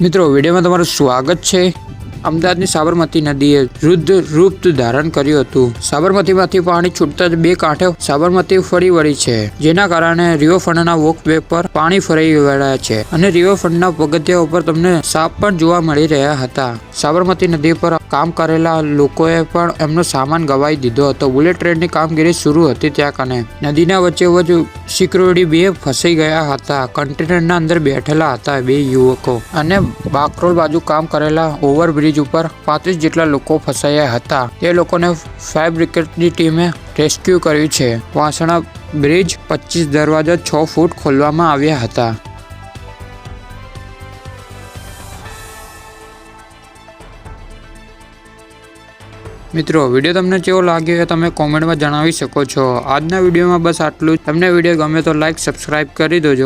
મિત્રો, વિડીયોમાં તમારું સ્વાગત છે. અમદાવાદની સાબરમતી નદીએ રુદ્ર રૂપ ધારણ કર્યું હતું. સાબરમતીમાંથી પાણી છૂટતા જ બે કાંઠે સાબરમતી ફરી વળી છે. જેના કારણે રિવરફ્રન્ટના વોકવે પર પાણી ફરી વળ્યા છે. અને રિવરફ્રન્ટના પગથિયા ઉપર તમને સાપ પણ જોવા મળી રહ્યા હતા. સાબરમતી નદી પર કામ કરેલા લોકોએ પણ એમનો સામાન ગવાઈ દીધો હતો. બુલેટ ટ્રેનની કામગીરી શરૂ હતી ત્યાં કને. નદીના વચ્ચે વચ્ચે સિક્યુરિટી બે ફસાઈ ગયા હતા. કન્ટેનરના અંદર બેઠેલા હતા બે યુવકો અને બાકરોલ બાજુ કામ કરેલા ઓવરબ્રિજ ઉપર પાંત્રીસ જેટલા લોકો ફસાયા હતા. તે લોકોને ફાયર બ્રિગેડની ટીમે રેસ્ક્યુ કર્યું છે. વાસણા બ્રિજ પચીસ દરવાજા છ ફૂટ ખોલવામાં આવ્યા હતા. મિત્રો વીડિયો તમને કેવો લાગ્યો એ તમે કોમેન્ટમાં જણાવી શકો છો. આજના વિડીયોમાં બસ આટલું જ. તમને વીડિયો ગમે તો લાઈક સબસ્ક્રાઈબ કરી દેજો.